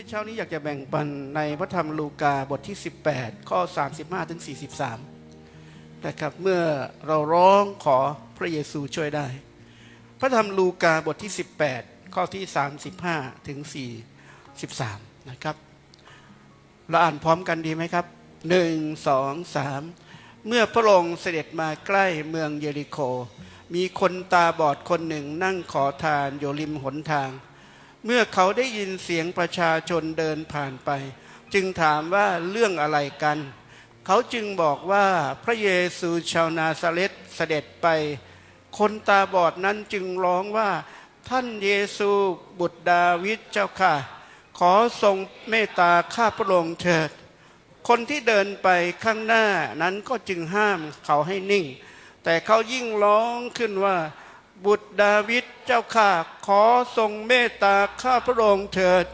ในเช้านี้อยากจะแบ่งปันในพระธรรมลูกาบทที่ 18 ข้อ 35 ถึง 43 นะครับเมื่อเราร้องขอพระเยซูช่วยได้ พระธรรมลูกาบทที่ 18 ข้อที่ 35 ถึง 43 นะครับ เราอ่านพร้อมกันดีไหมครับหนึ่งสองสามเมื่อพระองค์เสด็จมาใกล้เมืองเยริโค มีคนตาบอดคนหนึ่งนั่งขอทานอยู่ริมหนทาง เมื่อเขาได้ยินเสียงประชาชนเดินผ่านไป จึงถามว่าเรื่องอะไรกัน เขาจึงบอกว่าพระเยซูชาวนาซาเรตเสด็จไป คนตาบอดนั้นจึงร้องว่า ท่านเยซูบุตรดาวิดเจ้าค่ะ ขอทรงเมตตาข้าพระองค์เถิด คนที่เดินไปข้างหน้านั้นก็จึงห้ามเขาให้นิ่ง แต่เขายิ่งร้องขึ้นว่า บุตรดาวิดเจ้าข้าขอทรงเมตตาข้าพระองค์เถิด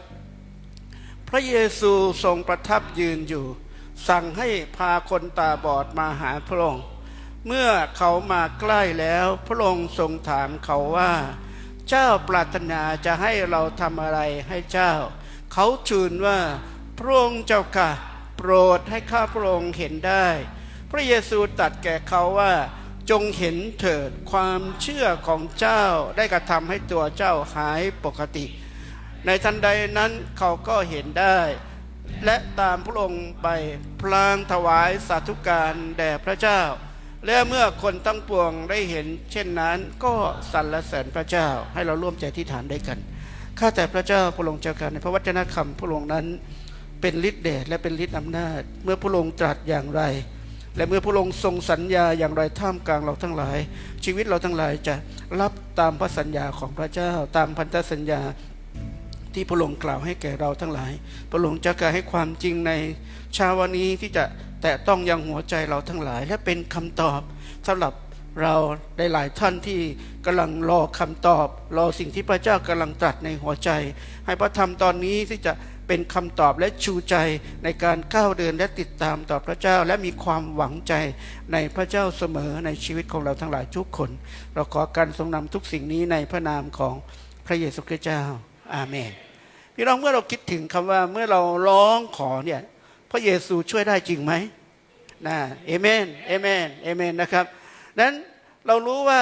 พระเยซูทรงประทับยืนอยู่ สั่งให้พาคนตาบอดมาหาพระองค์ เมื่อเขามาใกล้แล้วพระองค์ทรงถามเขาว่า เจ้าปรารถนาจะให้เราทำอะไรให้เจ้า เขาทูลว่าพระองค์เจ้าค่ะโปรดให้ข้าพระองค์เห็นได้ พระเยซูตรัสแก่เขาว่า จงเห็นเถิดความเชื่อของเจ้าได้กระทำให้ตัวเจ้าหายปกติ ในทันใดนั้นเขาก็เห็นได้ และตามพระองค์ไปพลางถวายสาธุการแด่พระเจ้า และเมื่อคนทั้งปวงได้เห็น เช่นนั้นก็สรรเสริญพระเจ้าให้เราร่วมใจที่ฐานได้กันข้าแต่พระเจ้าพระองค์เจ้าการในพระวจนะคำพระองค์นั้น เป็นฤทธิ์เดชและเป็นฤทธิ์อำนาจ เมื่อพระองค์ตรัสอย่างไร และเมื่อพระองค์ทรงสัญญาอย่างไรท่ามกลางเราทั้งหลาย ชีวิตเราทั้งหลายจะรับตามพระสัญญาของพระเจ้า ตามพันธสัญญาที่พระองค์กล่าวให้แก่เราทั้งหลาย พระองค์จะกล่าวให้ความจริงในเช้าวันนี้ที่จะแตะต้องยังหัวใจเราทั้งหลาย และเป็นคำตอบสำหรับเราได้หลายท่านที่กำลังรอคำตอบ รอสิ่งที่พระเจ้ากำลังตรัสในหัวใจ ให้พระธรรมตอนนี้ที่จะ เป็นคำตอบและชูใจในการก้าวเดินและติดตามต่อพระเจ้า และมีความหวังใจในพระเจ้าเสมอในชีวิตของเราทั้งหลายทุกคน เราขอการทรงนำทุกสิ่งนี้ในพระนามของพระเยซูคริสต์เจ้า อาเมนพี่น้องเมื่อเราคิดถึงคำว่าเมื่อเราร้องขอเนี่ยพระเยซูช่วยได้จริงไหมนะเอเมนเอเมนเอเมนนะครับนั้นเรารู้ว่า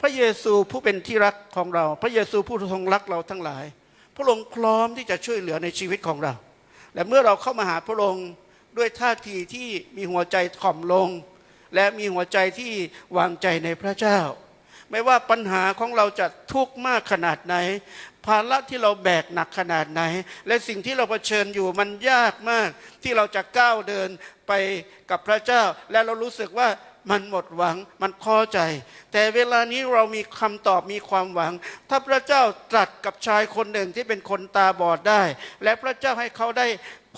พระเยซูผู้เป็นที่รักของเรา พระเยซูผู้ทรงรักเราทั้งหลาย พระองค์พร้อมที่จะช่วยเหลือในชีวิตของเรา และเมื่อเราเข้ามาหาพระองค์ด้วยท่าทีที่มีหัวใจถ่อมลง และมีหัวใจที่วางใจในพระเจ้า ไม่ว่าปัญหาของเราจะทุกข์มากขนาดไหน ภาระที่เราแบกหนักขนาดไหน และสิ่งที่เราเผชิญอยู่มันยากมาก ที่เราจะก้าวเดินไปกับพระเจ้า และเรารู้สึกว่า มันหมดหวัง มันท้อใจ แต่เวลานี้เรามีคำตอบมีความหวัง ถ้าพระเจ้าตรัสกับชายคนหนึ่งที่เป็นคนตาบอดได้ และพระเจ้าให้เขาได้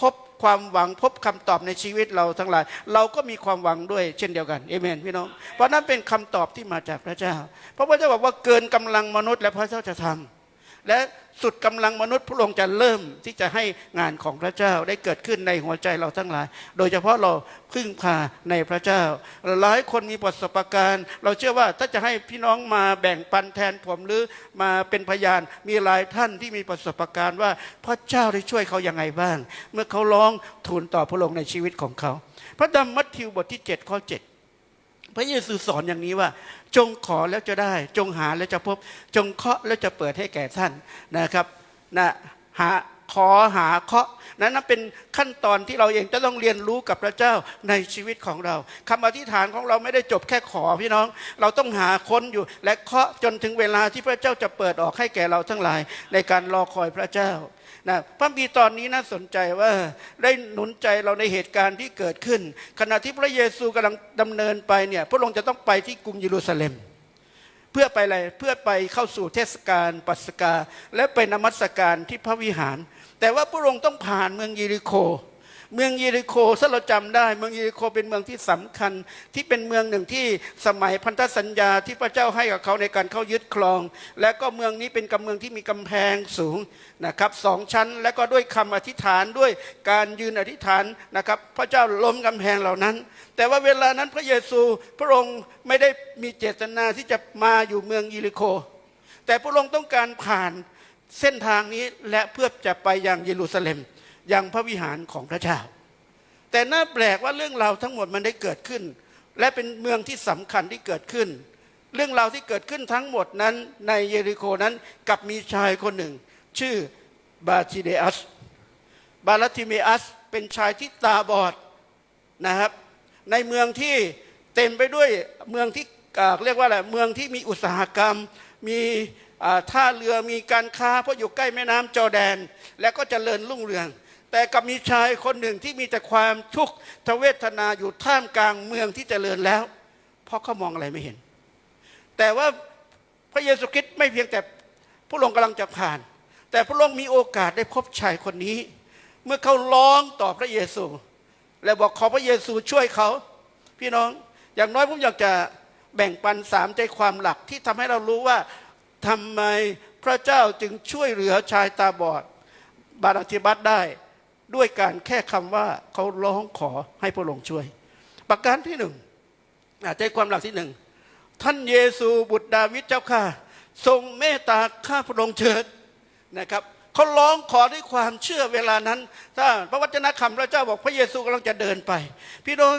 พบความหวังพบคำตอบในชีวิตเราทั้งหลาย เราก็มีความหวังด้วยเช่นเดียวกันเอเมนพี่น้อง เพราะนั้นเป็นคำตอบที่มาจากพระเจ้า เพราะพระเจ้าบอกว่าเกินกำลังมนุษย์และพระเจ้าจะทำ และสุดกำลังมนุษย์พระองค์จะเริ่มที่จะให้งานของพระเจ้าได้เกิดขึ้นในหัวใจเราทั้งหลาย โดยเฉพาะเราพึ่งพาในพระเจ้า หลายคนมีประสบการณ์ เราเชื่อว่าถ้าจะให้พี่น้องมาแบ่งปันแทนผมหรือมาเป็นพยานมีหลายท่านที่มีประสบการณ์ว่าพระเจ้าได้ช่วยเขาอย่างไงบ้าง เมื่อเขาร้องทูลต่อพระองค์ในชีวิตของเขา พระธรรมมัทธิวบทที่7ข้อ7 พระเยซูสอนอย่างนี้ว่า จงขอแล้วจะได้ จงหาแล้วจะพบ จงเคาะแล้วจะเปิดให้แก่ท่านนะครับนะหาขอหาเคาะนั้นเป็นขั้นตอนที่เราเองจะต้องเรียนรู้กับพระเจ้าในชีวิตของเราคำอธิษฐานของเราไม่ได้จบแค่ขอพี่น้อง เราต้องหาค้นอยู่ และเคาะจนถึงเวลาที่พระเจ้าจะเปิดออกให้แก่เราทั้งหลายในการรอคอยพระเจ้า นะพระบีตอนนี้น่าสนใจว่าได้หนุนใจเราในเหตุการณ์ที่เกิดขึ้น ขณะที่พระเยซูกำลังดำเนินไปเนี่ยพระองค์จะต้องไปที่กรุงเยรูซาเล็ม เพื่อไปอะไรเพื่อไปเข้าสู่เทศกาลปัสกา และไปนมัสการที่พระวิหาร แต่ว่าพระองค์ต้องผ่านเมืองเยริโค เมืองเยริโคถ้าเราจำได้ เมืองเยริโคเป็นเมืองที่สำคัญ ที่เป็นเมืองหนึ่งที่สมัยพันธสัญญาที่พระเจ้าให้กับเขาในการเข้ายึดครอง และก็เมืองนี้เป็นกำเมืองที่มีกำแพงสูงนะครับสองชั้น และก็ด้วยคำอธิษฐานด้วยการยืนอธิษฐานนะครับ พระเจ้าล้มกำแพงเหล่านั้น แต่ว่าเวลานั้นพระเยซูพระองค์ไม่ได้มีเจตนาที่จะมาอยู่เมืองเยริโค แต่พระองค์ต้องการผ่านเส้นทางนี้และเพื่อจะไปยังเยรูซาเล็ม ยังพระวิหารของพระเจ้า แต่น่าแปลกว่าเรื่องราวทั้งหมดมันได้เกิดขึ้น และเป็นเมืองที่สำคัญที่เกิดขึ้น เรื่องราวที่เกิดขึ้นทั้งหมดนั้นในเยริโคนั้นกับมีชายคนหนึ่ง ชื่อบาทิเดอัส บาลติเมอัสเป็นชายที่ตาบอดนะครับ ในเมืองที่เต็มไปด้วยเมืองที่อ่าเรียกว่าอะไรเมืองที่มีอุตสาหกรรม มีท่าเรือมีการค้าเพราะอยู่ใกล้แม่น้ำจอแดน และก็เจริญรุ่งเรือง แต่กับมีชายคนหนึ่งที่มีแต่ความทุกข์ทเวทนาอยู่ท่ามกลางเมืองที่เจริญแล้ว เพราะเขามองอะไรไม่เห็น แต่ว่าพระเยซูคริสต์ไม่เพียงแต่พระองค์กำลังจะผ่าน แต่พระองค์มีโอกาสได้พบชายคนนี้ เมื่อเขาร้องต่อพระเยซู และบอกขอพระเยซูช่วยเขา พี่น้องอย่างน้อยผมอยากจะแบ่งปันสามใจความหลักที่ทำให้เรารู้ว่าทำไมพระเจ้าจึงช่วยเหลือชายตาบอดบาราธิบัตได้ ด้วยการแค่คำว่าเขาร้องขอให้พระองค์ช่วย ประการที่หนึ่งอาใจความหลักที่หนึ่งท่านเยซูบุตรดาวิดเจ้าข้าทรงเมตตาข้าพระองค์เถิดนะครับเขาร้องขอด้วยความเชื่อเวลานั้น ถ้าพระวจนะคำพระเจ้าบอกพระเยซูกำลังจะเดินไป พี่น้อง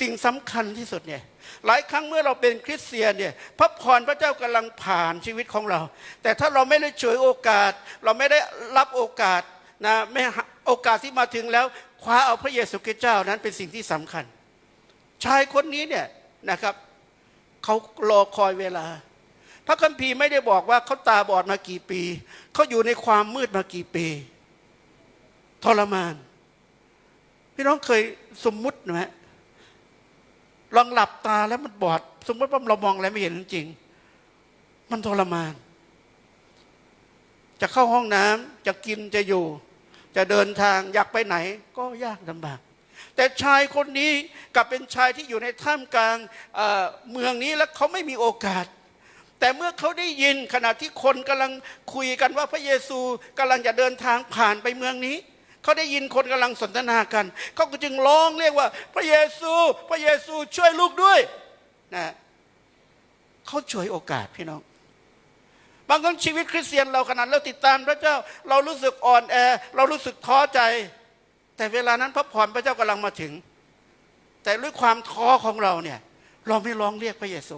สิ่งสำคัญที่สุดเนี่ยหลายครั้งเมื่อเราเป็นคริสเตียนเนี่ยพระพรพระเจ้ากำลังผ่านชีวิตของเรา แต่ถ้าเราไม่ได้ฉวยโอกาส เราไม่ได้รับโอกาส นะไม่โอกาสที่มาถึงแล้วคว้าเอาพระเยซูคริสต์เจ้านั้นเป็นสิ่งที่สำคัญ ชายคนนี้เนี่ยนะครับเขารอคอยเวลา พระคัมภีร์ไม่ได้บอกว่าเขาตาบอดมากี่ปี เขาอยู่ในความมืดมากี่ปีทรมาน พี่น้องเคยสมมุติไหมลองหลับตาแล้วมันบอด สมมติว่าเรามองอะไรไม่เห็นจริง มันทรมาน จะเข้าห้องน้ำจะกินจะอยู่ จะเดินทางอยากไปไหนก็ยากลำบาก แต่ชายคนนี้กลับเป็นชายที่อยู่ในท่ามกลางเอ่อเมืองนี้แล้วเขาไม่มีโอกาส แต่เมื่อเขาได้ยินขณะที่คนกำลังคุยกันว่าพระเยซูกำลังจะเดินทางผ่านไปเมืองนี้เขาได้ยินคนกำลังสนทนากัน เขาก็จึงร้องเรียกว่า พระเยซู พระเยซูช่วยลูกด้วยนะเขาช่วยโอกาสพี่น้อง บางครั้งชีวิตคริสเตียนเราขนาดเราติดตามพระเจ้า เรารู้สึกอ่อนแอ เรารู้สึกท้อใจ แต่เวลานั้นพระพรพระเจ้ากำลังมาถึง แต่ด้วยความท้อของเราเนี่ย เราไม่ร้องเรียกพระเยซู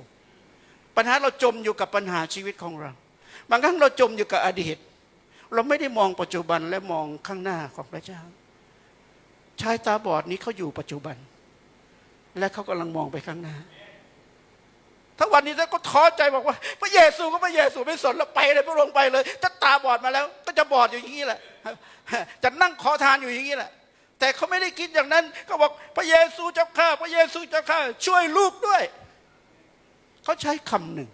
ปัญหาเราจมอยู่กับปัญหาชีวิตของเรา บางครั้งเราจมอยู่กับอดีต เราไม่ได้มองปัจจุบันและมองข้างหน้าของพระเจ้าชายตาบอดนี้เขาอยู่ปัจจุบัน และเขากำลังมองไปข้างหน้า ถ้าวันนี้ถ้าก็ท้อใจบอกว่า พระเยซูก็พระเยซูไม่สนแล้วไปเลยพระองค์ไปเลยจะตาบอดมาแล้ว ก็จะบอดอยู่อย่างนี้แหละ จะนั่งขอทานอยู่อย่างนี้แหละ แต่เขาไม่ได้คิดอย่างนั้นเขาบอกพระเยซูเจ้าข้า พระเยซูเจ้าข้า ช่วยลูกด้วย เขาใช้คำหนึ่ง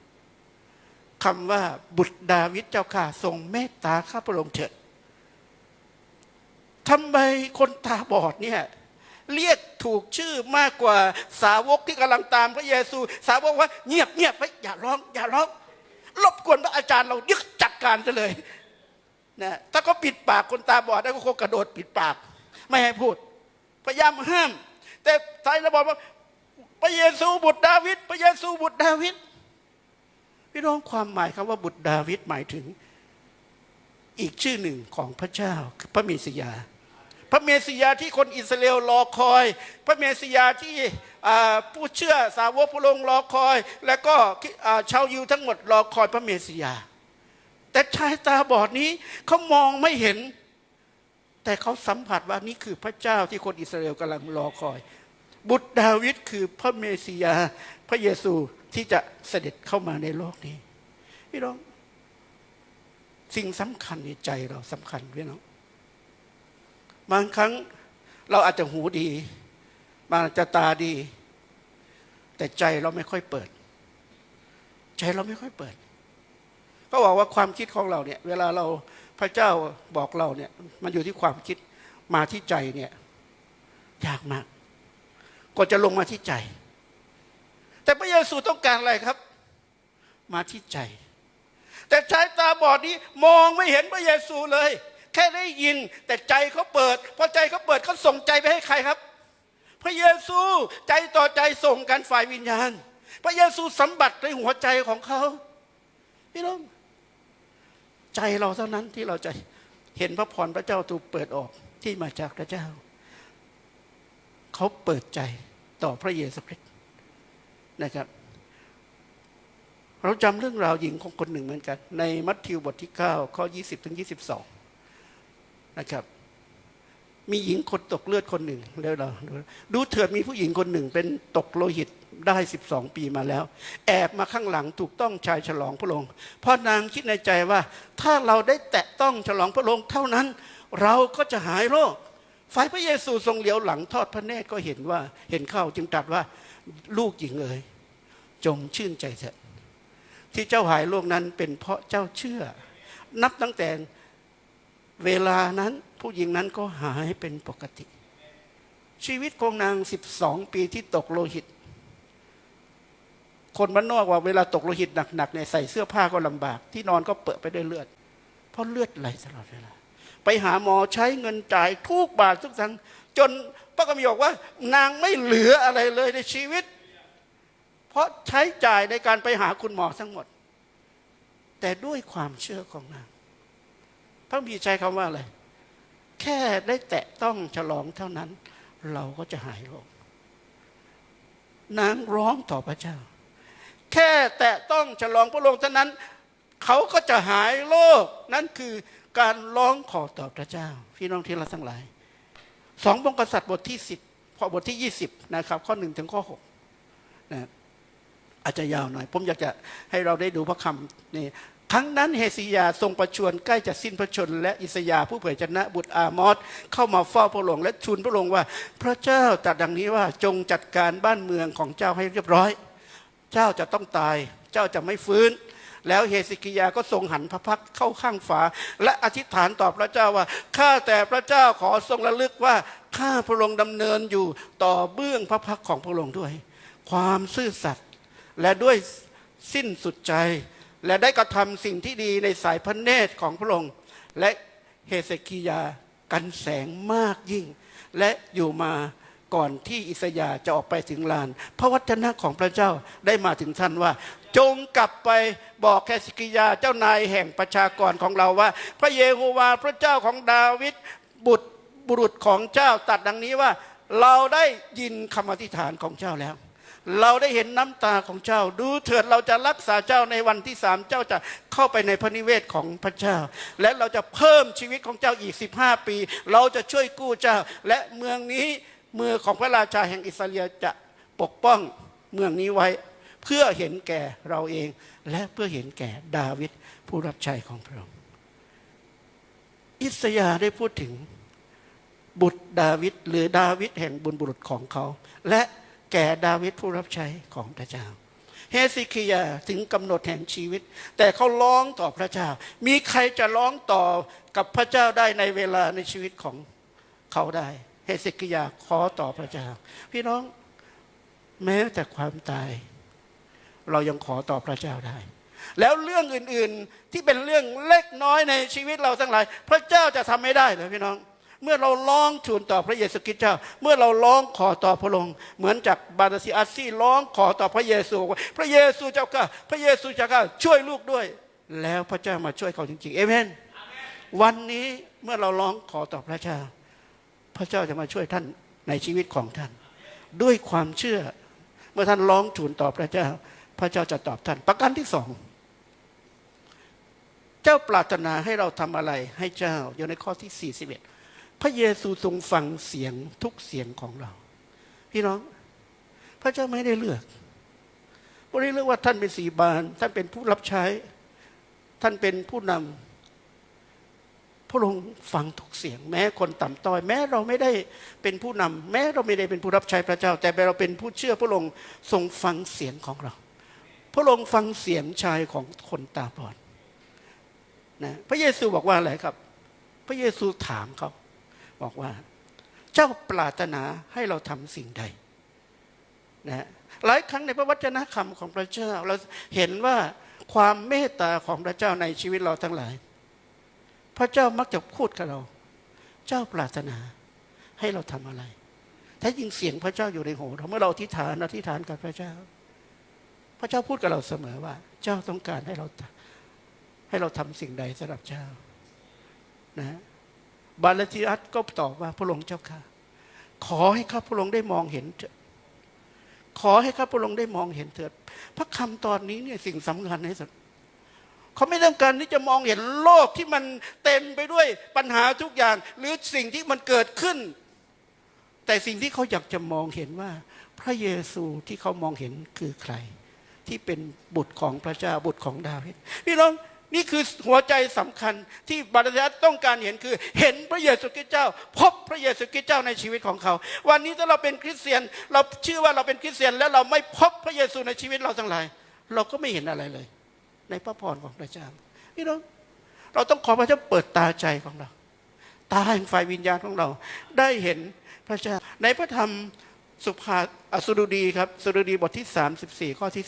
คำว่าบุตรดาวิดเจ้าข้าทรงเมตตาข้าพระองค์เถิดทำไมคนตาบอดเนี่ย เรียกถูกชื่อมากกว่าสาวกที่กำลังตามพระเยซู สาวกว่าเงียบเงียบไปอย่าร้อง อย่าร้องรบกวนพระอาจารย์เรายึดจัดการซะเลยนะถ้าเขาปิดปากคนตาบอดได้ก็คงกระโดดปิดปาก ไม่ให้พูด พยายามห้าม แต่ท้ายเราบอกว่าพระเยซูบุตรดาวิดพระเยซูบุตรดาวิดพี่น้องความหมายคำว่าบุตรดาวิดหมายถึง อีกชื่อหนึ่งของพระเจ้าคือพระมสสิยา พระเมสสิยาที่คนอิสราเอลรอคอย พระเมสสิยาที่ผู้เชื่อสาวกพระองค์รอคอย และก็ชาวยิวทั้งหมดรอคอยพระเมสสิยา แต่ชายตาบอดนี้เขามองไม่เห็น แต่เขาสัมผัสว่านี่คือพระเจ้าที่คนอิสราเอลกำลังรอคอย บุตรดาวิดคือพระเมสสิยา พระเยซูที่จะเสด็จเข้ามาในโลกนี้พี่น้องสิ่งสำคัญในใจเราสำคัญพี่น้อง บางครั้งเราอาจจะหูดี บางอาจจะตาดี แต่ใจเราไม่ค่อยเปิด ใจเราไม่ค่อยเปิด ก็บอกว่าความคิดของเราเนี่ย เวลาเราพระเจ้าบอกเราเนี่ย มันอยู่ที่ความคิดมาที่ใจเนี่ยยากมากกว่าจะลงมาที่ใจ แต่พระเยซูต้องการอะไรครับ มาที่ใจ แต่ชายตาบอดนี้มองไม่เห็นพระเยซูเลย แค่ได้ยินแต่ใจเขาเปิดพอใจเขาเปิดเขาส่งใจไปให้ใครครับ พระเยซูใจต่อใจส่งกันฝ่ายวิญญาณ พระเยซูสัมบัติในหัวใจของเขาพี่น้องใจเราเท่านั้นที่เราจะเห็นพระพรพระเจ้าถูกเปิดออกที่มาจากพระเจ้า เขาเปิดใจต่อพระเยซูคริสต์นะครับ เราจำเรื่องราวหญิงของคนหนึ่งเหมือนกัน ในมัทธิวบทที่ 9 ข้อ 20 ถึง 22 นะครับ มีหญิงคนตกเลือดคนหนึ่งเดี๋ยวเราดูเถิดมีผู้หญิงคนหนึ่ง เป็นตกโลหิตได้ 12 ปีมาแล้ว แอบมาข้างหลังถูกต้องชายฉลองพระองค์พราะนางคิดในใจว่า ถ้าเราได้แตะต้องฉลองพระองค์เท่านั้น เราก็จะหายโรคฝ่ายพระเยซูทรงเหลียวหลังทอดพระเนตรก็เห็นว่าเห็นเข้าจึงตรัสว่าลูกหญิงเอ๋ยจงชื่นใจเถิดที่เจ้าหายโรคนั้นเป็นเพราะเจ้าเชื่อ นับตั้งแต่ เวลานั้นผู้หญิงนั้นก็หายเป็นปกติ ชีวิตของนาง12ปีที่ตกโลหิต คนบ้านนอกว่าเวลาตกโลหิตหนักๆเนี่ยใส่เสื้อผ้าก็ลำบาก ที่นอนก็เปิดไปด้วยเลือด เพราะเลือดไหลตลอดเวลา ไปหาหมอใช้เงินจ่ายทุกบาททุกสังจนพระกมีบอกว่า นางไม่เหลืออะไรเลยในชีวิต เพราะใช้จ่ายในการไปหาคุณหมอทั้งหมด แต่ด้วยความเชื่อของนาง ระบีใช้คำว่าอะไร แค่ได้แตะต้องฉลองเท่านั้น เราก็จะหายโรคนางร้องต่อพระเจ้า แค่แตะต้องฉลองพระองค์เท่านั้น เขาก็จะหายโรคนั่นคือการร้องขอต่อพระเจ้า พี่น้องที่เราทั้งหลายสองบงกษัตริย์บทที่สิบพอบทที่ยี่สิบนะครับ ข้อหนึ่งถึงข้อหกนะอาจจะยาวหน่อย ผมอยากจะให้เราได้ดูพระคำนี่ ครั้งนั้นเฮซียาทรงประชวรใกล้จะสิ้นพระชน และอิสยาผู้เผยชนะบุตรอามอสเข้ามาเฝ้าพระองค์และทูลพระองค์ว่า พระเจ้าตรัสดังนี้ว่าจงจัดการบ้านเมืองของเจ้าให้เรียบร้อย เจ้าจะต้องตาย เจ้าจะไม่ฟื้น แล้วเฮซิกิยาก็ทรงหันพระพักเข้าข้างฝา และอธิษฐานต่อพระเจ้าว่าข้าแต่พระเจ้าขอทรงระลึกว่าข้าพระองค์ดำเนินอยู่ต่อเบื้องพระพักของพระองค์ด้วย ความซื่อสัตย์และด้วยสิ้นสุดใจ และได้กระทำสิ่งที่ดีในสายพระเนตรของพระองค์ และเฮเซคิยากันแสงมากยิ่ง และอยู่มาก่อนที่อิสยาจะออกไปถึงลาน พระวจนะของพระเจ้าได้มาถึงท่านว่า จงกลับไปบอกแคสกิยาเจ้านายแห่งประชากรของเราว่า พระเยโฮวาห์พระเจ้าของดาวิดบุตรบุรุษของเจ้าตัดดังนี้ว่า เราได้ยินคำอธิษฐานของเจ้าแล้ว เราได้เห็นน้ำตาของเจ้า ดูเถิดเราจะรักษาเจ้าในวันที่สามเจ้าจะเข้าไปในพระนิเวศของพระเจ้า และเราจะเพิ่มชีวิตของเจ้าอีก 15 ปี เราจะช่วยกู้เจ้า และเมืองนี้มือของพระราชาแห่งอิสราเอลจะปกป้องเมืองนี้ไว้ เพื่อเห็นแก่เราเอง และเพื่อเห็นแก่ดาวิดผู้รับใช้ของพระองค์อิสยาได้พูดถึงบุตรดาวิดหรือดาวิดแห่งบุญบุรุษของเขา และ แก่ดาวิดผู้รับใช้ของพระเจ้า เฮซิคิยาถึงกำหนดแห่งชีวิต แต่เขาร้องต่อพระเจ้า มีใครจะร้องต่อกับพระเจ้าได้ในเวลาในชีวิตของเขาได้ เฮซิคิยาขอต่อพระเจ้า พี่น้องแม้แต่ความตาย เรายังขอต่อพระเจ้าได้ แล้วเรื่องอื่นๆที่เป็นเรื่องเล็กน้อยในชีวิตเราทั้งหลาย พระเจ้าจะทำไม่ได้เลยพี่น้อง เมื่อเราร้องทูลต่อพระเยซูคริสต์เจ้า เมื่อเราร้องขอต่อพระองค์เหมือนจากบานาซีอาซีร้องขอต่อพระเยซูว่าพระเยซูเจ้าข้าพระเยซูเจ้าข้าช่วยลูกด้วย แล้วพระเจ้ามาช่วยเขาจริงๆเอเมนวันนี้เมื่อเราร้องขอต่อพระเจ้า พระเจ้าจะมาช่วยท่านในชีวิตของท่าน ด้วยความเชื่อ เมื่อท่านร้องทูลต่อพระเจ้า พระเจ้าจะตอบท่าน ประการที่สองเจ้าปรารถนาให้เราทำอะไรให้เจ้าอยู่ในข้อที่ 41 พระเยซูทรงฟังเสียงทุกเสียงของเรา พี่น้อง พระเจ้าไม่ได้เลือกไม่ได้เลือกว่าท่านเป็นสีบาน ท่านเป็นผู้รับใช้ ท่านเป็นผู้นำพระองค์ฟังทุกเสียง แม้คนต่ำต้อย แม้เราไม่ได้เป็นผู้นำแม้เราไม่ได้เป็นผู้รับใช้พระเจ้า แต่เราเป็นผู้เชื่อพระองค์ทรงฟังเสียงของเรา พระองค์ฟังเสียงชายของคนตาบอดนะพระเยซูบอกว่าอะไรครับ พระเยซูถามเขา บอกว่า เจ้าปรารถนาให้เราทำสิ่งใดนะหลายครั้งในพระวจนะคำของพระเจ้า เราเห็นว่าความเมตตาของพระเจ้าในชีวิตเราทั้งหลาย พระเจ้ามักจะพูดกับเรา เจ้าปรารถนาให้เราทำอะไร ถ้ายิงเสียงพระเจ้าอยู่ในหูเราเมื่อเราอธิษฐานอธิษฐานกับพระเจ้า พระเจ้าพูดกับเราเสมอว่า เจ้าต้องการให้เราให้เราทำสิ่งใดสำหรับเจ้านะ บาลติอัสก็ตอบว่าพระองค์เจ้าค่ะ ขอให้ข้าพระองค์ได้มองเห็นเถิดขอให้ข้าพระองค์ได้มองเห็นเถิด พระคำตอนนี้เนี่ยสิ่งสำคัญที่สุดเขาไม่ต้องการที่จะมองเห็นโลกที่มันเต็มไปด้วยปัญหาทุกอย่าง หรือสิ่งที่มันเกิดขึ้น แต่สิ่งที่เขาอยากจะมองเห็นว่า พระเยซูที่เขามองเห็นคือใคร ที่เป็นบุตรของพระเจ้าบุตรของดาวิดพี่น้อง นี่คือหัวใจสำคัญที่บาร์ยัสต้องการเห็นคือ เห็นพระเยซูคริสต์เจ้า พบพระเยซูคริสต์เจ้าในชีวิตของเขา วันนี้ถ้าเราเป็นคริสเตียน เราเชื่อว่าเราเป็นคริสเตียน แล้วเราไม่พบพระเยซูในชีวิตเราทั้งหลาย เราก็ไม่เห็นอะไรเลย ในพระพรของพระเจ้าพี่น้องเราต้องขอพระเจ้าเปิดตาใจของเรา ตาแห่งฝ่ายวิญญาณของเรา ได้เห็นพระเจ้า ในพระธรรมสุภาอสุรุดีครับ สุรุดีบทที่ 34 ข้อที่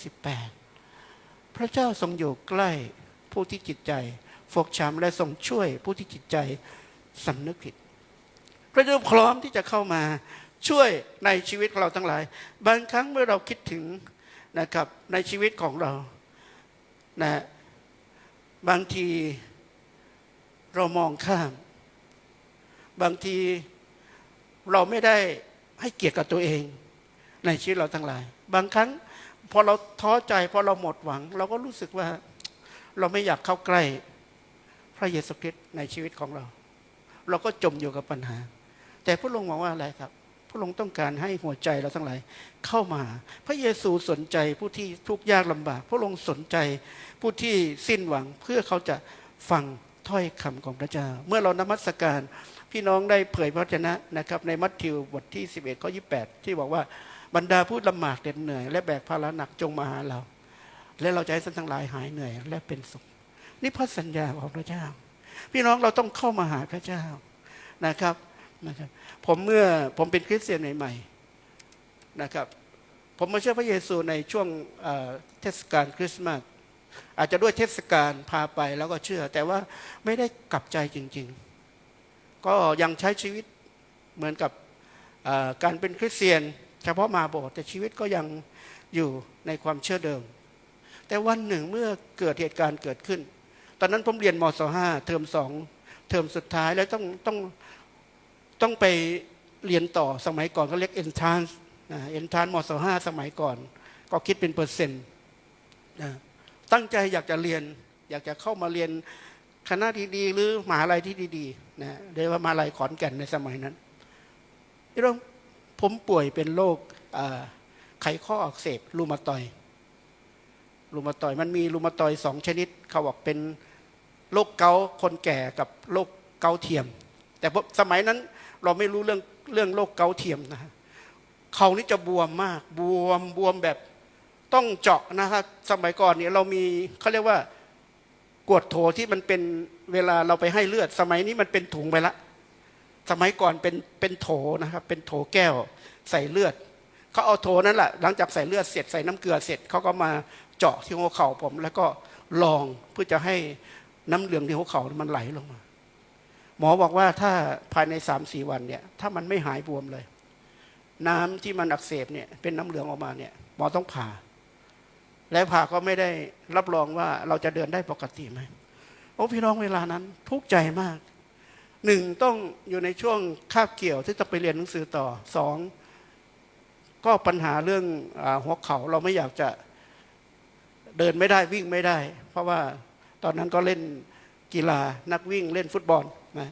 18 พระเจ้าทรงอยู่ใกล้ ผู้ที่จิตใจ ฟกช้ำและทรงช่วยผู้ที่จิตใจสำนึกผิด พระเจ้าพร้อมที่จะเข้ามาช่วยในชีวิตของเราทั้งหลาย บางครั้งเมื่อเราคิดถึงนะครับในชีวิตของเรานะบางทีเรามองข้าม บางทีเราไม่ได้ให้เกียรติกับตัวเอง ในชีวิตเราทั้งหลาย บางครั้งพอเราท้อใจพอเราหมดหวัง เราก็รู้สึกว่า เราไม่อยากเข้าใกล้ พระเยซูคริสต์ในชีวิตของเรา เราก็จมอยู่กับปัญหา แต่พระองค์บอกว่าอะไรครับ พระองค์ต้องการให้หัวใจเราทั้งหลายเข้ามา พระเยซูสนใจผู้ที่ทุกข์ยากลำบาก พระองค์สนใจผู้ที่สิ้นหวังเพื่อเขาจะฟังถ้อยคำของพระเจ้า เมื่อเรานมัสการพี่น้องได้เผยพระวจนะนะครับ ในมัทธิวบทที่ 11ข้อ28 ที่บอกว่าบรรดาผู้ลำบากเหน็ดเหนื่อย และแบกภาระหนักจงมาหาเรา และเราจะให้ท่านทั้งหลายหายเหนื่อย และเป็นสุข นี่พระสัญญาของพระเจ้า พี่น้องเราต้องเข้ามาหาพระเจ้านะครับนะครับ ผมเมื่อผมเป็นคริสเตียนใหม่ๆนะครับ ผมมาเชื่อพระเยซูในช่วงเทศกาลคริสต์มาสอาจจะด้วยเทศกาลพาไปแล้วก็เชื่อ แต่ว่าไม่ได้กลับใจจริง ๆ ก็ยังใช้ชีวิตเหมือนกับการเป็นคริสเตียน เฉพาะมาโบสถ์แต่ชีวิตก็ยังอยู่ในความเชื่อเดิม แต่วันหนึ่งเมื่อเกิดเหตุการณ์เกิดขึ้น ตอนนั้นผมเรียนมศห้าเทอมสองเทอมสุดท้ายแล้วต้องต้องต้องไปเรียนต่อสมัยก่อนเขาเรียก entrance นะ entrance มศห้าสมัยก่อน ก็คิดเป็นเปอร์เซ็นต์ตั้งใจอยากจะเรียน อยากจะเข้ามาเรียนคณะดีๆหรือมหาลัยที่ดีๆนะเรียกว่ามหาลัยขอนแก่นในสมัยนั้นพี่น้องผมป่วยเป็นโรคไขข้ออักเสบรูมาตอย รูมาตอยมันมีรูมาตอยสองชนิด เขาบอกเป็นโรคเกาคนแก่กับโรคเกาเทียม แต่พอสมัยนั้นเราไม่รู้เรื่องเรื่องโรคเกาเทียมนะเขานี่จะบวมมากบวมบวมแบบต้องเจาะนะครับ สมัยก่อนเนี่ยเรามีเขาเรียกว่ากวดโถที่มันเป็นเวลาเราไปให้เลือด สมัยนี้มันเป็นถุงไปละ สมัยก่อนเป็นเป็นโถนะครับ เป็นโถแก้วใส่เลือดเขาเอาโถนั้นแหละหลังจากใส่เลือดเสร็จใส่น้ำเกลือเสร็จเขาก็มา เจาะที่หัวเข่าผม แล้วก็ลองเพื่อจะให้น้ำเหลืองที่หัวเข่ามันไหลลงมา หมอบอกว่าถ้าภายในสามสี่วันเนี่ย ถ้ามันไม่หายบวมเลย น้ำที่มันอักเสบเนี่ยเป็นน้ำเหลืองออกมาเนี่ยหมอต้องผ่า และผ่าก็ไม่ได้รับรองว่าเราจะเดินได้ปกติไหมโอ้พี่น้องเวลานั้นทุกข์ใจมากหนึ่งต้องอยู่ในช่วงคาบเกี่ยวที่จะไปเรียนหนังสือต่อสองก็ปัญหาเรื่องอหัวเขา่าเราไม่อยากจะ เดินไม่ได้วิ่งไม่ได้ เพราะว่าตอนนั้นก็เล่นกีฬานักวิ่งเล่นฟุตบอลนะ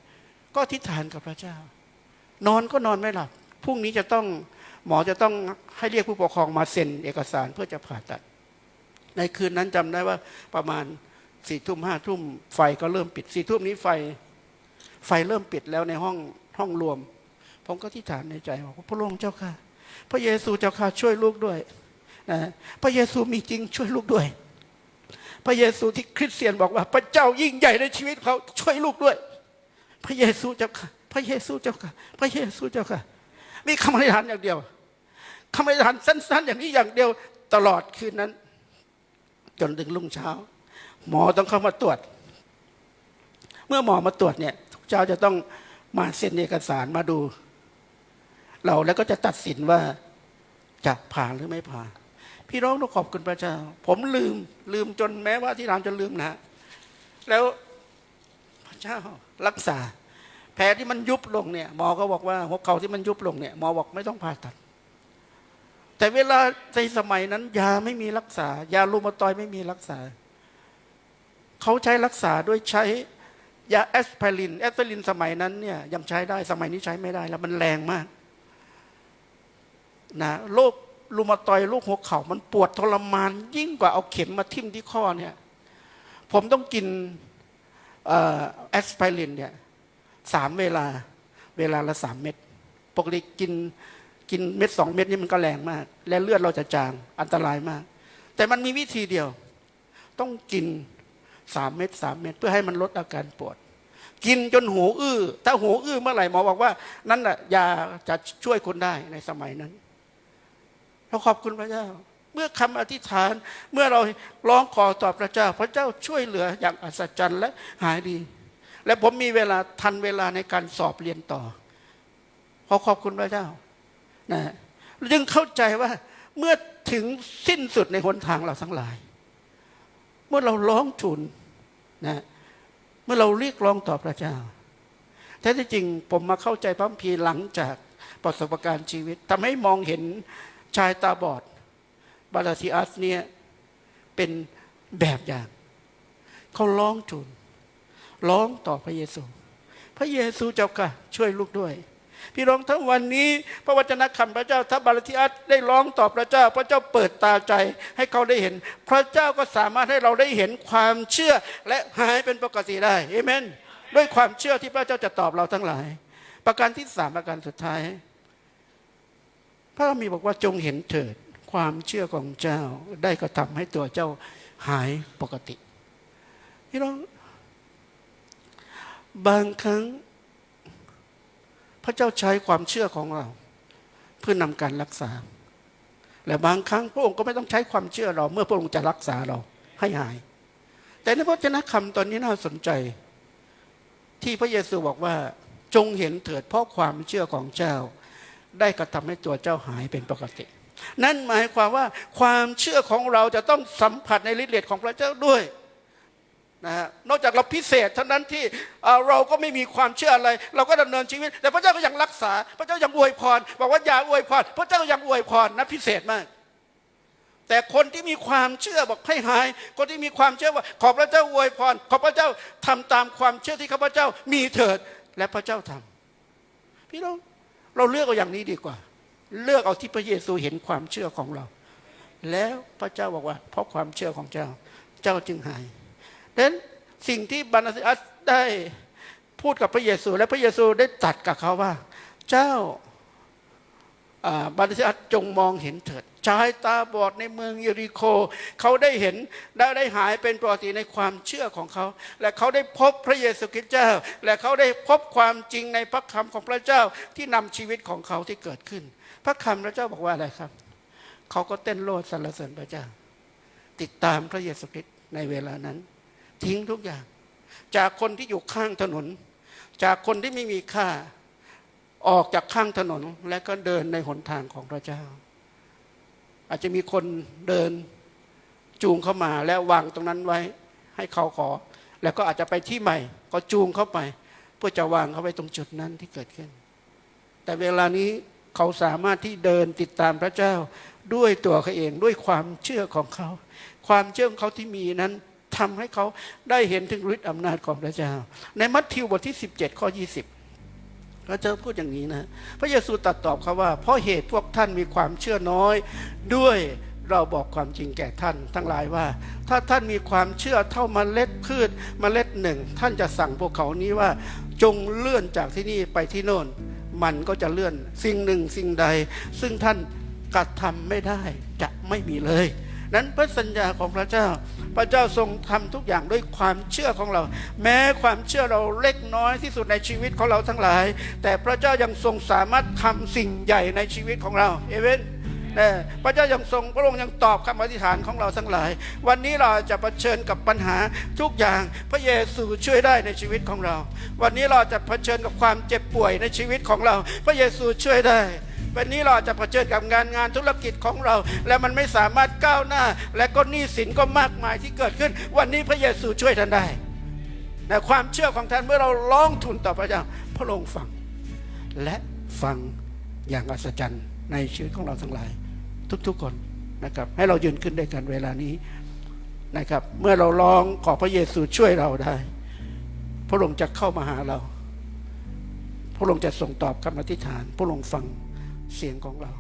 ก็ทิฏฐานกับพระเจ้า นอนก็นอนไม่หลับพรุ่งนี้จะต้องหมอจะต้องให้เรียกผู้ปกครองมาเซ็นเอกสารเพื่อจะผ่าตัด ในคืนนั้นจำได้ว่าประมาณสี่ทุ่มห้าทุ่มไฟก็เริ่มปิดสี่ทุ่มนี้ไฟ ไฟเริ่มปิดแล้วในห้องห้องรวม ผมก็ที่ฐานในใจบอกว่าพระองค์เจ้าค่ะ พระเยซูเจ้าค่ะช่วยลูกด้วย นะพระเยซูมีจริงช่วยลูกด้วย พระเยซูที่คริสเตียนบอกว่า พระเจ้ายิ่งใหญ่ในชีวิตเขาช่วยลูกด้วย พระเยซูเจ้าค่ะ พระเยซูเจ้าค่ะ พระเยซูเจ้าค่ะ มีคำอธิษฐานอย่างเดียวคำอธิษฐานสั้น ๆ อย่างนี้อย่างเดียวตลอดคืนนั้น จนถึงรุ่งเช้า หมอต้องเข้ามาตรวจ เมื่อหมอมาตรวจเนี่ยทุกเช้าจะต้องมาเซ็นเอกสารมาดู เราแล้วก็จะตัดสินว่าจะผ่านหรือไม่ผ่าน พี่น้องต้องขอบคุณพระเจ้า ผมลืมลืมจนแม้ว่าที่รามจะลืมนะ แล้วพระเจ้ารักษา แผลที่มันยุบลงเนี่ยหมอก็บอกว่าหัวเข่าที่มันยุบลงเนี่ยหมอบอกไม่ต้องผ่าตัด แต่เวลาในสมัยนั้น ยาไม่มีรักษา ยาลูมาตอยไม่มีรักษา เขาใช้รักษาด้วยใช้ยาแอสไพรินแอสไพรินสมัยนั้นเนี่ยยังใช้ได้สมัยนี้ใช้ไม่ได้แล้วมันแรงมากนะโรค ลูมาตอยด์โรคหัวเข่ามันปวดทรมาน ยิ่งกว่าเอาเข็มมาทิ่มที่ข้อเนี่ยผมต้องกินแอสไพรินเนี่ยสามเวลาเวลาละสามเม็ดปกติกินกินเม็ดสองเม็ดนี่มันก็แรงมาก และเลือดเราจะจางอันตรายมาก แต่มันมีวิธีเดียว ต้องกินสามเม็ดสามเม็ดเพื่อให้มันลดอาการปวด กินจนหูอื้อ ถ้าหูอื้อเมื่อไหร่หมอบอกว่า นั่นแหละยาจะช่วยคนได้ในสมัยนั้น เราขอบคุณพระเจ้า เมื่อคำอธิษฐานเมื่อเราร้องขอต่อพระเจ้า พระเจ้าช่วยเหลืออย่างอัศจรรย์และหายดี และผมมีเวลาทันเวลาในการสอบเรียนต่อขอขอบคุณพระเจ้านะจึงเข้าใจว่าเมื่อถึงสิ้นสุดในหนทางเราทั้งหลาย เมื่อเราร้องทูลนะเมื่อเราเรียกร้องต่อพระเจ้าแท้ที่จริงผมมาเข้าใจพระคัมภีหลังจากประสบการณ์ชีวิตทำให้มองเห็น ชายตาบอดบาลาซิอัสเนี่ยเป็นแบบอย่าง เขาร้องทูลร้องต่อพระเยซู พระเยซูเจ้าค่ะ ช่วยลูกด้วย พี่น้องทั้งวันนี้ พระวจนะคำพระเจ้าถ้าบาลาซิอัสได้ร้องต่อพระเจ้า พระเจ้าเปิดตาใจให้เขาได้เห็น พระเจ้าก็สามารถให้เราได้เห็นความเชื่อและหายเป็นปกติได้เอเมน ด้วยความเชื่อที่พระเจ้าจะตอบเราทั้งหลาย ประการที่สามประการสุดท้าย พระมีบอกว่าจงเห็นเถิดความเชื่อของเจ้าได้กระทำให้ตัวเจ้าหายปกติพี่น้องบางครั้ง พระเจ้าใช้ความเชื่อของเรา เพื่อนำการรักษา และบางครั้งพระองค์ก็ไม่ต้องใช้ความเชื่อเรา เมื่อพระองค์จะรักษาเราให้หาย แต่ในพระเจ้าคำตอนนี้น่าสนใจ ที่พระเยซูบอกว่าจงเห็นเถิดเพราะความเชื่อของเจ้า ได้กระทำให้ตัวเจ้าหายเป็นปกติ นั่นหมายความว่าความเชื่อของเราจะต้องสัมผัสในฤทธิ์เดชของพระเจ้าด้วยนะฮะนอกจากเราพิเศษเท่านั้นที่เราก็ไม่มีความเชื่ออะไร เราก็ดำเนินชีวิต แต่พระเจ้าก็ยังรักษา พระเจ้ายังอวยพรบอกว่าอย่าอวยพรพระเจ้ายังอวยพรนะพิเศษมาก แต่คนที่มีความเชื่อบอกให้หาย คนที่มีความเชื่อว่า ขอพระเจ้าอวยพรขอพระเจ้าทำตามความเชื่อที่ข้าพเจ้ามีเถิดและพระเจ้าทำพี่น้อง เราเลือกเอาอย่างนี้ดีกว่า เลือกเอาที่พระเยซูเห็นความเชื่อของเรา แล้วพระเจ้าบอกว่า เพราะความเชื่อของเจ้า เจ้าจึงหายดังนั้นสิ่งที่บรรณอัสได้พูดกับพระเยซู และพระเยซูได้ตัดกับเขาว่า เจ้า บรรณอัสจงมองเห็นเถิดชายตาบอดในเมืองเยริโค เขาได้เห็นได้ได้หายเป็นปกติในความเชื่อของเขา และเขาได้พบพระเยซูคริสต์เจ้า และเขาได้พบความจริงในพระคำของพระเจ้าที่นำชีวิตของเขาที่เกิดขึ้น พระคำพระเจ้าบอกว่าอะไรครับ เขาก็เต้นโลดสรรเสริญพระเจ้า ติดตามพระเยซูคริสต์ในเวลานั้น ทิ้งทุกอย่าง จากคนที่อยู่ข้างถนน จากคนที่ไม่มีค่า ออกจากข้างถนนและก็เดินในหนทางของพระเจ้า อาจจะมีคนเดินจูงเข้ามาแล้ววางตรงนั้นไว้ให้เขาขอ แล้วก็อาจจะไปที่ใหม่ ก็จูงเข้าไป เพื่อจะวางเขาไว้ตรงจุดนั้นที่เกิดขึ้น แต่เวลานี้เขาสามารถที่เดินติดตามพระเจ้าด้วยตัวเขาเองด้วยความเชื่อของเขา ความเชื่อของเขาที่มีนั้นทำให้เขาได้เห็นถึงฤทธิ์อำนาจของพระเจ้า ในมัทธิวบทที่ 17 ข้อ 20 พระเจ้าพูดอย่างนี้นะ พระเยซูตรัสตอบเขาว่า เพราะเหตุพวกท่านมีความเชื่อน้อย ด้วยเราบอกความจริงแก่ท่าน ทั้งหลายว่า ถ้าท่านมีความเชื่อเท่าเมล็ดพืชเมล็ดหนึ่ง ท่านจะสั่งพวกเขานี้ว่า จงเลื่อนจากที่นี่ไปที่โน่น มันก็จะเลื่อนสิ่งหนึ่งสิ่งใด ซึ่งท่านกระทำไม่ได้จะไม่มีเลย นั้นพระสัญญาของพระเจ้า พระเจ้าทรงทำทุกอย่างด้วยความเชื่อของเรา แม้ความเชื่อเราเล็กน้อยที่สุดในชีวิตของเราทั้งหลาย แต่พระเจ้ายังทรงสามารถทำสิ่งใหญ่ในชีวิตของเราเอเวนนะพระเจ้ายังทรงพระองค์ยังตอบคำอธิษฐานของเราทั้งหลาย วันนี้เราจะเผชิญกับปัญหาทุกอย่างพระเยซูช่วยได้ในชีวิตของเรา วันนี้เราจะเผชิญกับความเจ็บป่วยในชีวิตของเรา พระเยซูช่วยได้ วันนี้เราจะเผชิญกับงานงานธุรกิจของเรา และมันไม่สามารถก้าวหน้า และก็หนี้สินก็มากมายที่เกิดขึ้น วันนี้พระเยซูช่วยท่านได้ในความเชื่อของท่านเมื่อเราร้องทูลต่อพระเจ้าพระองค์ฟัง และฟังอย่างอัศจรรย์ในชีวิตของเราทั้งหลาย ทุกๆคนนะครับ ให้เรายืนขึ้นด้วยกันเวลานี้นะครับ เมื่อเราร้องขอพระเยซูช่วยเราได้ พระองค์จะเข้ามาหาเรา พระองค์จะทรงตอบคำอธิษฐาน พระองค์ฟัง เสียงของเรา